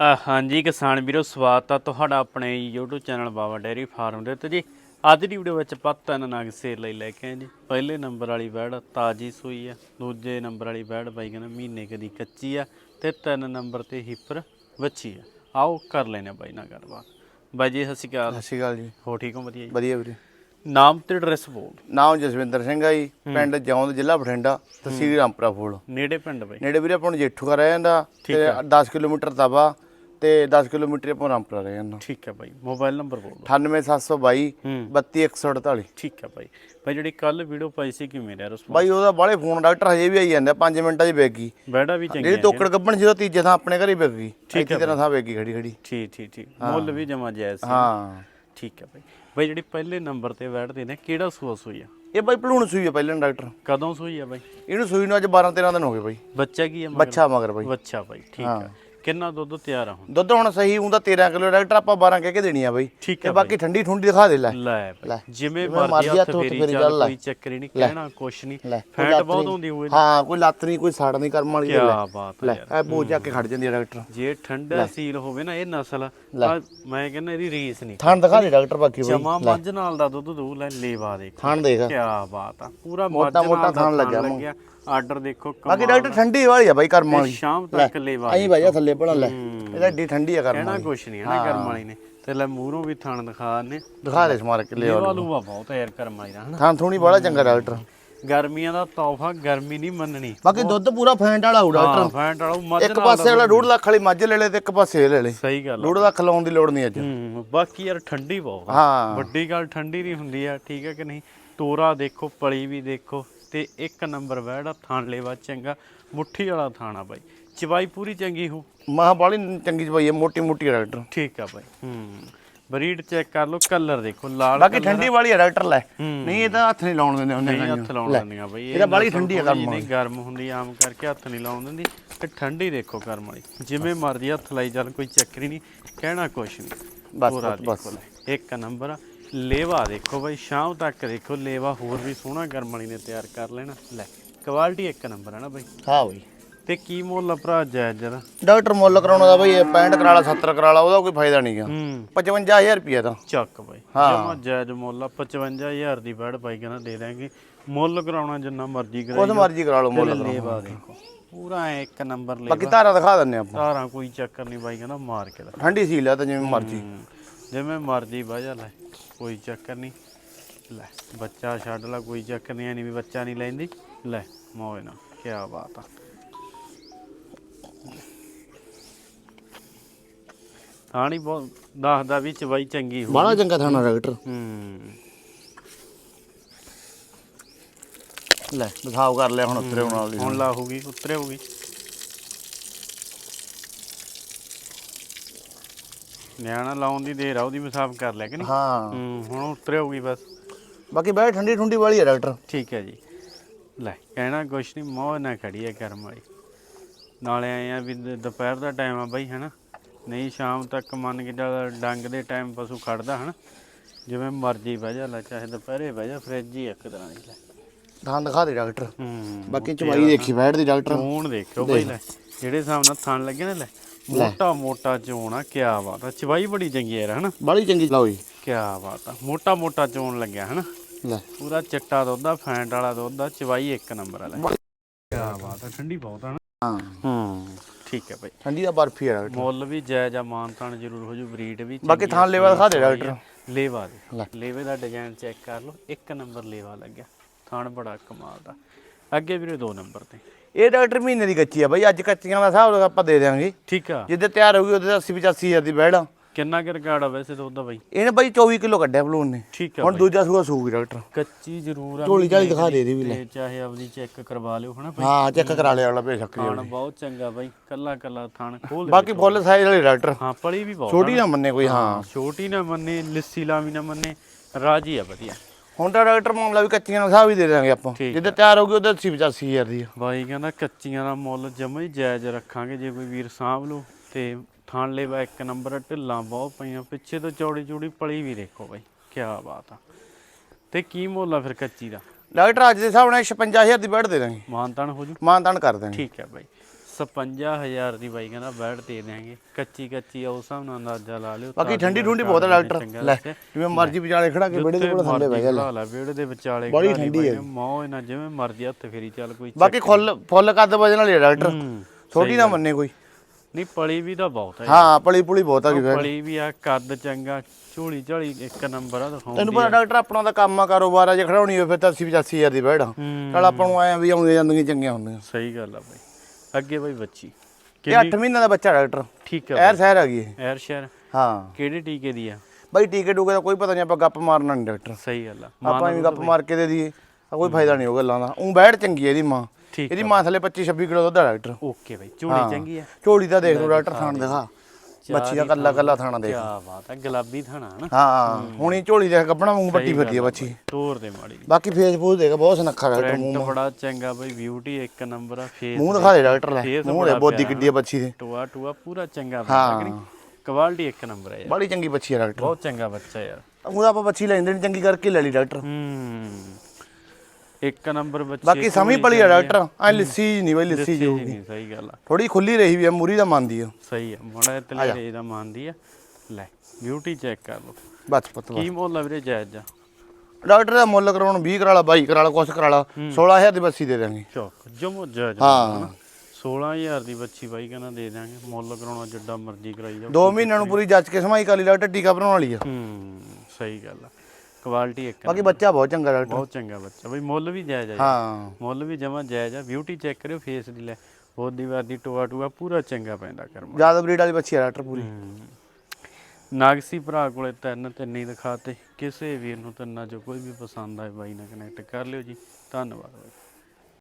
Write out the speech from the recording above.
ਹਾਂਜੀ ਕਿਸਾਨ ਵੀਰੋ ਸਵਾਗਤ ਆ ਤੁਹਾਡਾ ਆਪਣੇ YouTube channel Baba dairy farm ਦੇ ਉੱਤੇ ਜੀ। ਅੱਜ ਦੀ ਵੀਡੀਓ ਵਿੱਚ ਆਪਾਂ ਤਿੰਨ ਨਗ ਸੇਲ ਲਈ ਲੈ ਕੇ ਆਏ ਜੀ। ਪਹਿਲੇ ਨੰਬਰ ਵਾਲੀ ਵੈੜ ਤਾਜੀ ਸੂਈ ਆ ਦੂਜੇ ਨੰਬਰ ਵਾਲੀ ਵੈੜ ਬਾਈ ਕਹਿੰਦਾ ਮਹੀਨੇ ਕਦੀ ਕੱਚੀ ਆ ਤੇ ਤਿੰਨ ਨੰਬਰ ਤੇ ਹਿੱਪਰ ਵੱਛੀ ਆ। ਆਓ ਕਰ ਲੈਨੇ ਬਾਈ ਨਾਲ ਗੱਲਬਾਤ। ਬਾਈ ਜੀ ਸਤਿ ਸ਼੍ਰੀ ਅਕਾਲ। ਸਤਿ ਸ਼੍ਰੀ ਅਕਾਲ ਜੀ। ਹੋ ਠੀਕ ਹੋ? ਵਧੀਆ ਜੀ? ਵਧੀਆ ਵੀਰੇ। ਨਾਮ ਤੇ ਐਡਰੈਸ ਬੋਲ ਨਾਮ ਜਸਵਿੰਦਰ ਸਿੰਘ ਆ ਜੀ ਪਿੰਡ ਜੌਂਦ ਜ਼ਿਲ੍ਹਾ ਬਠਿੰਡਾ ਤਹਿਸੀਲ ਰਾਮਪੁਰਾ ਫੂਲ। ਨੇੜੇ ਪਿੰਡ ਬਾਈ? ਨੇੜੇ ਵੀਰੇ ਆਪਾਂ ਨੂੰ ਜੇਠੂ ਕਾ ਰਹਿ ਜਾਂਦਾ ਤੇ 10 ਕਿਲੋਮੀਟਰ ਤਵਾ ਤੇ 10 ਕਿਲੋਮੀਟਰ ਆਪਾਂ ਰਾਮਪੁਰਾ ਰਹਿ ਜਾਂਦਾ ਠੀਕ ਹੈ ਬਾਈ ਮੋਬਾਈਲ ਨੰਬਰ ਬੋਲ 98722 ਹੂੰ। 32148 ਠੀਕ ਹੈ ਬਾਈ। ਬਾਈ ਜਿਹੜੀ ਕੱਲ ਵੀਡੀਓ ਪਾਈ ਸੀ ਕਿਵੇਂ ਰਿਹਾ ਰਿਸਪੌਂਸ ਬਾਈ ਉਹਦਾ ਬਾਲੇ ਫੋਨ ਡਾਕਟਰ ਹਜੇ ਵੀ ਆਈ ਜਾਂਦੇ 5 ਮਿੰਟਾਂ 'ਚ ਵੇਗੀ ਬੈੜਾ ਵੀ ਚੰਗੀ ਜਿਹੜੀ ਤੋਕੜ ਗੱਬਣ ਜਦੋਂ ਤੀਜੇ ਥਾਂ ਆਪਣੇ ਘਰੇ ਵੇਗ ਠੀਕ ਇੱਥੇ ਤਰ੍ਹਾਂ ਥਾਂ ਵੇਗੀ ਖੜੀ ਖੜੀ। ਠੀਕ ਠੀਕ ਠੀਕ। ਮੁੱਲ ਵੀ ਜਮਾ ਜਾਇਜ਼ ਸੀ। ਹਾਂ। ਠੀਕ ਹੈ ਬਾਈ। ਬਾਈ ਜਿਹੜੀ ਪਹਿਲੇ ਨੰਬਰ ਤੇ ਬੈਠਦੇ ਨੇ ਕਿਹੜਾ ਸੂਆ ਸੂਈ ਆ? ਇਹ ਬਾਈ ਭਲੂਣ ਸੂਈ ਆ ਪਹਿਲਾਂ ਡਾਕਟਰ ਕਦੋਂ ਸੂਈ ਆ ਬਾਈ? ਇਹਨੂੰ ਸੂਈ ਨੂੰ ਅੱਜ 12 13 ਦਿਨ ਹੋ ਗਏ ਬਾਈ। ਬੱਚਾ ਕੀ ਆ? ਬੱਚਾ ਮਗਰ ਬਾਈ। ਬੱਚਾ ਬਾਈ ਠੀਕ ਆ ਕਿੰਨਾ ਦੁੱਧ ਤਿਆਰ ਆ ਹੁਣ? ਦੁੱਧ ਹੁਣ ਸਹੀ ਹੁੰਦਾ 13 ਕਿਲੋ ਡਾਕਟਰ ਆਪਾਂ 12 ਕਹਿ ਕੇ ਦੇਣੀ ਆ ਬਾਈ। ਠੀਕ ਤੇ ਬਾਕੀ ਠੰਡੀ ਠੁੰਡੀ ਦਿਖਾ ਦੇ ਲੈ। ਲੈ। ਜਿਵੇਂ ਮਰਜ਼ੀ ਹੱਥ ਹੱਥ ਫੇਰੀ ਫੇਰੀ ਚੱਲ ਚੱਲ ਲੈ। ਕੋਈ ਚੱਕਰ ਨਹੀਂ ਕਹਿਣਾ ਕੁਛ ਨਹੀਂ। ਫੈਟ ਬਹੁਤ। ਹੁੰਦੀ ਹੋਏ ਹਾਂ ਕੋਈ ਲੱਤ ਨਹੀਂ ਕੋਈ ਸਾੜ ਨਹੀਂ ਕਰਮ ਵਾਲੀ ਕੀ ਗੱਲ ਬਾਤ ਲੈ ਇਹ ਬੋਝ ਜਾ ਕੇ ਖੜ ਜਾਂਦੀ ਹੈ ਡਾਕਟਰ। ਜੇ ਠੰਡਾ ਸੀਲ ਹੋਵੇ ਨਾ ਇਹ ਨਸਲ ਮੈਂ ਕਹਿੰਦਾ ਇਹਦੀ ਰੀਸ ਨਹੀਂ। ਥਣ ਦਿਖਾ ਦੇ ਡਾਕਟਰ ਬਾਕੀ ਬਈ। ਜਮਾ ਮੱਝ ਨਾਲ ਦਾ ਦੁੱਧ ਦੂ ਲੈ ਲੇਵਾ ਦੇਖ। ਥਣ ਦੇਖ। ਕੀ ਬਾਤ ਆ। ਪੂਰਾ ਮੋਟਾ- ਮੱਝ ਮੋਟਾ ਨਾਲ ਦਾ ਥਣ ਲੱਗਿਆ ਥਣ ਮੂੰਹ। ਲੱਗਿਆ ਆਰਡਰ ਦੇਖੋ ਬਾਕੀ ਕਮਾਲ ਡਾਕਟਰ ਠੰਡੀ ਵਾਲੀ ਆ ਬਾਈ ਕਰਮ ਦਾ। ਵਾਲੀ। ਸ਼ਾਮ ਤੱਕ ਲੇਵਾ ਆਈ ਬਾਈ ਆ ਥੱਲੇ ਪੜਾ ਲੈ। ਇਹਦਾ ਏਡੀ ਠੰਡੀ ਆ ਕਰਮ ਕਹਿਣਾ ਵਾਲੀ। ਕੁਛ ਨਹੀਂ ਹੈ ਨਾ ਕਰਮ ਵਾਲੀ ਨੇ। ਤੇ ਲੈ ਮੂਹਰੋਂ ਵੀ ਥਣ ਦਿਖਾ ਨੇ ਦਿਖਾ ਦੇ ਸਮਾਰ ਕੇ ਲੈ ਲੇਵਾ ਲੂਵਾ ਬਹੁਤ ਯਾਰ ਕਰਮ ਵਾਲੀ ਦਾ ਹਨਾ। ਥਣ ਥੋਣੀ ਬੜਾ ਚੰਗਾ ਡਾਕਟਰ। ਗਰਮੀਆਂ ਦਾ ਤੋਹਫਾ ਗਰਮੀ ਨਹੀਂ ਮੰਨਣੀ। ਬਾਕੀ ਦੁੱਧ ਪੂਰਾ ਫੈਂਟ ਵਾਲਾ ਹਾਂ ਡਾਕਟਰ। ਫੈਂਟ ਵਾਲਾ ਮੱਝ ਇੱਕ ਪਾਸੇ ਵਾਲਾ 2 ਲੱਖ ਵਾਲੀ ਮੱਝ ਲੈ ਲੈ ਤੇ ਇੱਕ ਪਾਸੇ ਲੈ ਲੈ। ਸਹੀ ਗੱਲ ਆ। 2 ਲੱਖ ਲਾਉਣ ਦੀ ਲੋੜ ਨਹੀਂ ਅੱਜ। ਬਾਕੀ ਯਾਰ ਠੰਡੀ ਬਹੁਤ ਆ। ਹਾਂ। ਵੱਡੀ ਗੱਲ ਠੰਡੀ ਨਹੀਂ ਹੁੰਦੀ ਆ ਠੀਕ ਹੈ ਕਿ ਨਹੀਂ? ਤੋਰਾ ਦੇਖੋ ਪਲੀ ਵੀ ਦੇਖੋ। ਤੇ ਇੱਕ ਨੰਬਰ ਵਹਿੜਾ ਥਾਣ ਲੇਵਾ ਚੰਗਾ ਮੁੱਠੀ ਵਾਲਾ ਥਾਣਾ ਬਾਈ। ਚਵਾਈ ਪੂਰੀ ਚੰਗੀ ਹੋ? ਮਾਂ ਬਾਲੀ ਚੰਗੀ ਜਵਾਈ ਹੈ ਮੋਟੀ ਮੋਟੀ ਡਾਕਟਰ ਠੀਕ ਆ ਬਾਈ ਹੂੰ। ਬਰੀਡ ਚੈੱਕ ਕਰ ਲਓ ਕਲਰ ਦੇਖੋ ਲਾਲ ਬਾਕੀ ਠੰਡੀ ਵਾਲੀ ਆ ਡਾਕਟਰ ਲੈ। ਹੂੰ। ਨਹੀਂ ਇਹ ਤਾਂ ਹੱਥ ਨਹੀਂ ਲਾਉਣ ਦਿੰਦੇ ਨਹੀਂ ਹੱਥ ਲਾਉਣ ਦਿੰਦੀਆਂ ਬਾਈ ਇਹਦਾ ਨਸਲ ਠੰਡੀ ਥੋੜ੍ਹੀ ਕਰਮ ਜਿਹੀ ਗਰਮ ਹੁੰਦੀ ਆਮ ਕਰਕੇ ਹੱਥ ਨਹੀਂ ਲਾਉਣ ਦਿੰਦੀ ਤੇ ਠੰਡੀ ਦੇਖੋ ਕਰਮ ਵਾਲੀ। ਜਿਵੇਂ ਮਰਜ਼ੀ ਹੱਥ ਲਾਈ ਚੱਲ ਕੋਈ ਚੱਕਰ ਹੀ ਨਹੀਂ ਕਹਿਣਾ ਕੁਛ ਨਹੀਂ। ਬਸ, ਬਸ, ਇੱਕ ਨੰਬਰ ਆ। ਲੇਵਾ ਦੇਖੋ ਬਾਈ ਸ਼ਾਮ ਤੱਕ ਦੇਖੋ ਲੇਵਾ ਹੋਰ ਵੀ ਸੋਹਣਾ ਕਰਮ ਵਾਲੀ ਨੇ ਤਿਆਰ ਕਰ ਲੈਣਾ। ਲੈ ਕੁਆਲਿਟੀ ਇੱਕ ਨੰਬਰ ਹੈ ਨਾ ਬਾਈ? ਹਾਂ ਬਈ। ਤੇ ਕੀ ਮੁੱਲ ਆ ਭਰਾ ਜਾਇਜ਼ ਜਰਾ ਡਾਕਟਰ ਮੁੱਲ ਕਰਾਉਣਾ ਦਾ ਬਈ ਇਹ 65 ਕਰਾ ਲਾ 70 ਕਰਾ ਲਾ ਉਹਦਾ ਕੋਈ ਫਾਇਦਾ ਨਹੀਂਗਾ ਹੂੰ। 55000 ਰੁਪਏ ਤਾਂ। ਚੱਕ ਬਾਈ ਹਾਂ। ਜਮਾ ਜਾਇਜ਼ ਮੁੱਲ ਆ 55000 ਦੀ ਬੈੜ ਬਾਈ ਕਹਿੰਦਾ ਦੇ ਦਾਂਗੇ ਮੁੱਲ ਕਰਾਉਣਾ ਜਿੰਨਾ ਮਰਜ਼ੀ ਕਰਾਈ ਮਰਜ਼ੀ ਕਰਾ ਲਓ ਮੁੱਲ ਕਰਾਉਣਾ। ਲੇਵਾ ਦੇਖੋ ਪੂਰਾ ਐਂ ਇੱਕ ਨੰਬਰ ਬਾਕੀ ਲੇਵਾ ਧਾਰਾ ਦਿਖਾ ਦਿੰਨੇ ਆਪਾਂ। ਸਾਰਾ ਕੋਈ ਚੱਕਰ ਨਹੀਂ ਬਾਈ ਕਹਿੰਦਾ ਮਾਰ ਕੇ ਦਾ ਠੰਡੀ ਸੀ ਲਿਆ ਤਾਂ ਜਿਵੇਂ ਮਰਜ਼ੀ। ਜਿਵੇਂ ਮਰਜ਼ੀ ਵਜਾ ਲੈ ਕੋਈ ਚੱਕਰ ਨਹੀਂ। ਲੈ ਬੱਚਾ ਛੱਡ ਲੈ ਕੋਈ ਚੱਕਰ ਨਹੀਂ ਨਹੀਂ ਵੀ ਬੱਚਾ ਨਹੀਂ ਲੈਂਦੀ। ਲੈ ਮੋਏ ਨਾ ਕੀ ਬਾਤ ਆ। ਥਾਣੀ ਬਹੁਤ ਦੱਸਦਾ ਵੀ ਚਵਾਈ ਚੰਗੀ ਹੋ ਬਾਹਲਾ ਚੰਗਾ ਥਾਣਾ ਡਾਕਟਰ ਹੂੰ। ਲੈ ਦਿਖਾਓ ਕਰ ਲਿਆ ਹੁਣ ਉੱਤਰੇ ਆਉਣ ਵਾਲੀ ਹੁਣ ਲਾਹੂਗੀ ਉਤਰੇ ਹੋਗੀ ਨਿਆਣਾ ਲਾਉਣ ਦੀ ਦੇਰ ਆ ਉਹਦੀ ਮਿਸਾਬ ਕਰ ਲਿਆ ਕਿ ਨਹੀਂ? ਹਾਂ। ਹੂੰ ਹੁਣ ਉਤਰੇ ਹੋਗੀ ਬਸ। ਬਾਕੀ ਬੈ ਠੰਡੀ ਠੁੰਡੀ ਵਾਲੀ ਆ ਡਾਕਟਰ। ਠੀਕ ਹੈ ਜੀ। ਲੈ ਕਹਿਣਾ ਕੁਛ ਨਹੀਂ ਮੋਹ ਨਾ ਖੜੀ ਹੈ ਕਰਮ ਵਾਲੀ। ਨਾਲੇ ਆਏ ਆ ਵੀ ਦ- ਦੁਪਹਿਰ ਦਾ ਟਾਈਮ ਆ ਬਾਈ ਹਨਾ? ਨਹੀਂ ਸ਼ਾਮ ਤੱਕ ਮੰਨ ਕੇ ਚੱਲ ਡੰਗ ਦੇ ਟਾਈਮ ਪਸ਼ੂ ਖੜਦਾ ਹਨਾ? ਜਿਵੇਂ ਮਰਜ਼ੀ ਬਹਿ ਜਾ ਲੈ ਚਾਹੇ ਦੁਪਹਿਰੇ ਬਹਿ ਜਾ ਫ੍ਰਿਜ ਹੀ ਇੱਕ ਤਰ੍ਹਾਂ ਦੀ ਲੈ। ਥਾਂ ਦਿਖਾ ਦੇ ਡਾਕਟਰ। ਹੂੰ ਬਾਕੀ ਚਵਾਈ ਦੇਖੀ ਬੈਠ ਦੀ ਡਾਕਟਰ। ਚੋਣ ਦੇਖਿਓ ਬਾਈ ਲੈ। ਜਿਹੜੇ ਹਿਸਾਬ ਨਾਲ ਥਣ ਲੱਗੇ ਨਾ ਲੈ। ਮੋਟਾ ਮੋਟਾ ਚੋਣ ਆ ਕਿਆ ਬਾਤ ਆ। ਚਵਾਈ ਬੜੀ ਚੰਗੀ ਹੈ ਹਨਾ? ਬਾਲੀ ਚੰਗੀ ਲਾਓ ਜੀ। ਕਿਆ ਬਾਤ ਆ। ਮੋਟਾ ਮੋਟਾ ਚੋਣ ਲੱਗਿਆ ਹਨਾ? ਲੈ। ਪੂਰਾ ਚਿੱਟਾ ਦੁੱਧ ਆ ਫੈਂਟ ਵਾਲਾ ਦੁੱਧ ਆ ਚਵਾਈ ਇੱਕ ਨੰਬਰ ਆ ਲੈ। ਕਿਆ ਬਾਤ ਆ ਠੰਡੀ ਬਹੁਤ ਆ ਨਾ ਹਾਂ। ਹੂੰ ਠੀਕ ਹੈ ਬਾਈ। ਠੰਡੀ ਦਾ ਬਰਫੀ ਆ ਮੁੱਲ ਵੀ ਜਾਇਜ਼ ਆ ਮਾਨ ਤਾਨ ਜ਼ਰੂਰ ਹੋ ਜੂ ਬਰੀਡ ਵੀ ਬਾਕੀ ਥਾਂ ਲੇਵਾ ਦਿਖਾ ਦੇ ਡਾਕਟਰ। ਲੇਵਾ ਦੇ। ਲੇਵੇ ਦਾ ਡਿਜ਼ਾਈਨ ਚੈੱਕ ਕਰ ਲਓ ਇੱਕ ਨੰਬਰ ਲੇਵਾ ਲੱਗਿਆ। ਥਾਣ ਬੜਾ ਕਮਾਲ ਦਾ। ਅੱਗੇ ਵੀਰੇ ਦੋ ਨੰਬਰ ਤੇ। ਇਹ ਡਾਕਟਰ ਮਹੀਨੇ ਦੀ ਕੱਚੀ ਆ ਬਾਈ ਅੱਜ ਕੱਚੀਆਂ ਦਾ ਹਿਸਾਬ ਆਪਾਂ ਦੇ ਦਿਆਂਗੇ। ਠੀਕ ਆ। ਜਿੱਦੇ ਤਿਆਰ ਹੋਊਗੀ ਉਹਦੇ 80 85000 ਦੀ ਬੈੜ ਆ। ਕਿੰਨਾ ਕੁ ਰਿਕਾਰਡ ਆ ਵੈਸੇ ਦੁੱਧ ਦਾ ਬਾਈ? ਇਹਨੇ ਬਾਈ 24 ਕਿਲੋ ਕੱਢਿਆ ਬਲੂਨ ਨੇ। ਠੀਕ ਆ ਹੁਣ ਦੂਜਾ ਸੂਆ ਸੂਗੀ ਡਾਕਟਰ। ਕੱਚੀ ਜ਼ਰੂਰ ਆ। ਝੋਲੀ ਝਾਲੀ ਦਿਖਾ ਦੀ, ਦੇ ਵੀ ਲੈ। ਤੇ ਚਾਹੇ ਆਪਦੀ ਚੈੱਕ ਕਰਵਾ ਲਿਓ ਹਨਾ ਬਾਈ? ਹਾਂ ਚੈੱਕ ਕਰਾ ਲਿਆ ਵਾਲਾ ਬੇਸ਼ੱਕ ਥਾਣ ਬਹੁਤ ਚੰਗਾ ਬਾਈ ਕੱਲਾ ਕੱਲਾ ਥਾਣ ਖੋਲ ਬਾਕੀ ਫੁੱਲ ਸਾਈਜ਼ ਵਾਲੇ ਡਾਕਟਰ। ਹਾਂ ਪਲੀ ਵੀ ਬਹੁਤ ਛੋਟੀ ਨਾ ਮੰਨੇ ਕੋਈ ਹਾਂ ਛੋਟੀ ਨਾ ਮੰਨੇ ਲਿੱਸੀ ਲਾਵੀ ਨਾ ਮੰਨੇ ਰਾਜੀ ਆ ਵਧੀਆ। ਹੁਣ ਤਾਂ ਡਾਕਟਰ ਮਾਮਲਾ ਵੀ ਕੱਚੀਆਂ ਦਾ ਹਿਸਾਬ ਹੀ ਦੇ ਦਾਂਗੇ ਆਪਾਂ। ਠੀਕ ਜਿੱਦੇ ਤਿਆਰ ਹੋਊਗੀ ਉਹਦੇ 80 85000 ਦੀ ਆ। ਬਾਈ ਕਹਿੰਦਾ ਕੱਚੀਆਂ ਦਾ ਮੁੱਲ ਜਮਾ ਹੀ ਜਾਇਜ਼ ਰੱਖਾਂਗੇ ਜੇ ਕੋਈ ਵੀਰ ਸਾਂਭ ਲਓ ਤੇ ਥਾਣ ਲੈਵਾ ਇੱਕ ਨੰਬਰ ਢਿੱਲਾਂ ਬਹੁਤ ਪਈਆਂ ਪਿੱਛੇ ਤੋਂ ਚੌੜੀ ਚੌੜੀ ਪਲੀ ਵੀ ਦੇਖੋ ਬਾਈ ਕੀ ਬਾਤ ਆ। ਤੇ ਕੀ ਮੁੱਲ ਆ ਫਿਰ ਕੱਚੀ ਦਾ? ਡਾਕਟਰ ਅੱਜ ਦੇ ਹਿਸਾਬ ਨਾਲ 56000 ਦੀ ਬੈਠ ਦੇ ਦਾਂਗੇ। ਮਾਨਤਾਨ ਹੋ ਜੂ? ਮਾਨਤਾਨ ਕਰ ਦਾਂਗੇ। ਠੀਕ ਹੈ ਬਾਈ। 55000 ਦੀ ਬਾਈ ਕਹਿੰਦਾ ਬੈਡ ਦੇ ਦਿਆਂਗੇ। ਕੱਚੀ ਕੱਚੀ ਉਸ ਹਿਸਾਬ ਨਾਲ ਅੰਦਾਜ਼ਾ ਲਾ ਲਿਓ। ਬਾਕੀ ਠੰਡੀ ਦਾ ਠੁੰਡੀ ਬਹੁਤ ਹੈ ਡਾਕਟਰ ਲੈ। ਜਿਵੇਂ ਮਰਜ਼ੀ ਵਿਚਾਲੇ ਖੜਾ ਕੇ ਵਿਹੜੇ ਦੇ ਕੋਲ ਥੱਲੇ ਬਹਿ ਜਾ ਲੈ। ਵਿਹੜੇ ਦੇ ਵਿਚਾਲੇ ਬੜੀ ਠੰਡੀ ਹੈ। ਨੇ, ਮੌਜ ਨਾਲ ਜਿਵੇਂ ਮਰਜ਼ੀ ਹੱਥ ਫੇਰੀ ਚੱਲ ਕੋਈ ਬਾਕੀ ਖੁੱਲ ਫੁੱਲ ਕੱਦ ਵਜਨ ਵਾਲੀ ਹੈ ਡਾਕਟਰ ਛੋਟੀ ਨਾ ਮੰਨੇ ਕੋਈ। ਨਹੀਂ ਪਲੀ ਵੀ ਤਾਂ ਬਹੁਤ ਹੈ। ਹਾਂ ਪਲੀ ਪੁਲੀ ਬਹੁਤ ਆ ਗਈ ਪਲੀ ਵੀ ਆ ਕੱਦ ਚੰਗਾ ਝੋਲੀ ਝਾਲੀ ਇੱਕ ਨੰਬਰ ਆ ਦਿਖਾਉਂਦੀ ਤੈਨੂੰ ਪਤਾ ਡਾਕਟਰ ਆਪਣਾ ਤਾਂ ਕੰਮ ਆ ਕਾਰੋਬਾਰ ਆ ਜੇ ਖੜਾਉਣੀ ਹੋਵੇ ਫਿਰ ਤਾਂ 80 85000 ਦੀ ਹੂੰ। ਚਲ ਆਪਾਂ ਨੂੰ ਆਇਆ ਵੀ ਆਉਂਦੀਆਂ ਜਾਂਦੀਆਂ ਚੰਗੀਆਂ ਹੁੰਦੀਆਂ। ਸਹੀ ਗੱਲ ਆ ਬਾਈ। ਅੱਗੇ ਬਾਈ ਬੱਚੀ। ਇਹ 8 ਮਹੀਨਿਆਂ ਦਾ ਬੱਚਾ ਡਾਕਟਰ। ਠੀਕ ਆ ਐਰ ਸਹਿਰ ਆ ਗਈ ਇਹ। ਐਰ ਸ਼ਹਿਰ। ਹਾਂ। ਕਿਹੜੇ ਟੀਕੇ ਦੀ ਆ? ਬਾਈ ਟੀਕੇ ਟੂਕੇ ਦਾ ਕੋਈ ਪਤਾ ਨਹੀਂ ਆਪਾਂ ਗੱਪ ਮਾਰਨਾ ਨਹੀਂ ਡਾਕਟਰ। ਸਹੀ ਗੱਲ ਆ। ਆਪਾਂ ਐਵੇਂ ਗੱਪ ਮਾਰ ਕੇ ਦੇ ਦਈਏ। ਆ ਕੋਈ ਫਾਇਦਾ ਨਹੀਂ ਉਹ ਗੱਲਾਂ ਦਾ। ਉਹ ਬੈੜ ਚੰਗੀ ਹੈ ਇਹਦੀ ਮਾਂ। ਇਹਦੀ ਮਾਂ ਥਲੇ 25 26 ਕਿਲੋ ਦੁੱਧ ਆ ਡਾਕਟਰ। ਓਕੇ ਬਾਈ ਝੋਲੀ ਚੰਗੀ ਆ। ਝੋਲੀ ਤਾਂ ਦੇਖ ਲਓ ਡਾਕਟਰ ਥਾਣ ਦਿਖਾ। ਬੱਚੀ ਦਾ ਕੱਲਾ ਕੱਲਾ ਥਾਣਾ ਦੇਖ। ਕਿਆ ਬਾਤ ਆ ਗੁਲਾਬੀ ਥਣਾ ਹਨਾ ਹਾਂ ਹੁਣੀ ਝੋਲੀ ਦੇਖ ਕੱਪੜਾ ਮੂੰਹ ਪੱਟੀ ਫਿਰਦੀ ਆ ਬੱਚੀ ਤੋਰ ਦੇ ਮਾੜੀ। ਬਾਕੀ ਫੇਸਬੁੱਕ ਦੇਖ ਬਹੁਤ ਸੁਨੱਖਾ ਡਾਕਟਰ ਪ੍ਰਿੰਟ ਬੜਾ ਚੰਗਾ ਬਾਈ ਬਿਊਟੀ ਇੱਕ ਨੰਬਰ ਆ ਫੇਸ ਮੂੰਹ ਦਿਖਾ ਦੇ ਡਾਕਟਰ ਲੈ ਫੇਸ ਮੂੰਹ ਦੇ ਬੋਦੀ। ਕਿੱਡੀ ਆ ਬੱਚੀ ਦੇ। ਟੂਆ ਟੂਆ ਪੂਰਾ ਚੰਗਾ ਕਰੀ ਕੁਆਲਿਟੀ ਇੱਕ ਨੰਬਰ ਹੈ ਯਾਰ। ਬੜੀ ਚੰਗੀ ਬੱਚੀ ਆ ਡਾਕਟਰ। ਬਹੁਤ ਚੰਗਾ ਬੱਚਾ ਯਾਰ। ਉਹਦਾ ਆਪਾਂ ਬੱਚੀ ਲੈਂਦੇ ਨਹੀਂ ਚੰਗੀ ਕਰਕੇ ਲੈ ਲਈ ਡਾਕਟਰ। ਹੂੰ। ਇੱਕ ਨੰਬਰ ਬੱਚੇ ਬਾਕੀ ਸਮੀ ਪਲੀ ਆ ਡਾਕਟਰ। ਆ ਲੱਸੀ ਨਹੀਂ ਬਈ ਲੱਸੀ ਜੀ ਨਹੀਂ ਸਹੀ ਗੱਲ ਆ। ਥੋੜੀ ਖੁੱਲੀ ਰਹੀ ਵੀ ਆ ਮੂਰੀ ਦਾ ਮੰਨਦੀ ਆ। ਸਹੀ ਆ ਮੜਾ ਤਲੇ ਦਾ ਮੰਨਦੀ ਆ। ਲੈ ਬਿਊਟੀ ਚੈੱਕ ਕਰ ਲਓ। ਬਸ ਪੁੱਤ ਕੀ ਮੁੱਲ ਆ ਵੀਰੇ ਜਾਇਜ਼ ਜਾ ਡਾਕਟਰ ਦਾ ਮੁੱਲ ਕਰਾਉਣ 20 ਕਰਾ ਲਾ 22 ਕਰਾ ਲਾ ਕੁਛ ਕਰਾ ਲਾ। 16000 ਦੀ ਬੱਸੀ ਦੇ ਦਾਂਗੇ ਚੌਕ ਜਮੋ ਜਾਇਜ਼ ਹਾਂ। 16000 ਦੀ ਬੱਚੀ ਬਾਈ ਕਹਿੰਦਾ ਦੇ ਦਾਂਗੇ ਮੁੱਲ ਕਰਾਉਣਾ ਜਿੱਡਾ ਮਰਜ਼ੀ ਕਰਾਈ ਜਾਓ। 2 ਮਹੀਨਿਆਂ ਨੂੰ ਪੂਰੀ ਜੱਜ ਕੇ ਸਮਾਈ ਕਰ ਲਈ ਡਾਕਟਰ ਟੀਕਾ ਬਣਾਉਣ ਵਾਲੀ ਆ। ਹੂੰ ਸਹੀ ਗੱਲ ਆ। ਕੁਆਲਿਟੀ ਇੱਕ ਬਾਕੀ ਬੱਚਾ ਬਹੁਤ ਚੰਗਾ ਡਾਕਟਰ ਬਹੁਤ ਚੰਗਾ ਬੱਚਾ। ਬਈ ਮੁੱਲ ਵੀ ਜਾਇਜ਼ ਆ ਜੀ। ਹਾਂ। ਮੁੱਲ ਵੀ ਜਮਾ ਜਾਇਜ਼ ਆ। ਬਿਊਟੀ ਚੈੱਕ ਕਰਿਓ ਫੇਸ ਦੀ ਲੈ। ਬੋਦੀ ਵਾਦੀ ਟੋਆ ਟੋਆ ਪੂਰਾ ਚੰਗਾ ਪੈਂਦਾ ਕਰਮ। ਜ਼ਿਆਦਾ ਬਰੀਡ ਵਾਲੀ ਬੱਚੀ ਡਾਕਟਰ ਪੂਰੀ। ਨਾਗਸੀ ਭਰਾ ਕੋਲੇ ਤਿੰਨ ਤਿੰਨ ਹੀ ਦਿਖਾਤੇ। ਕਿਸੇ ਵੀਰ ਨੂੰ ਤਿੰਨਾਂ ਚੋਂ ਕੋਈ ਵੀ ਪਸੰਦ ਆਏ ਬਾਈ ਨਾਲ ਕਨੈਕਟ ਕਰ ਲਿਓ ਜੀ। ਧੰਨਵਾਦ ਬਾਈ।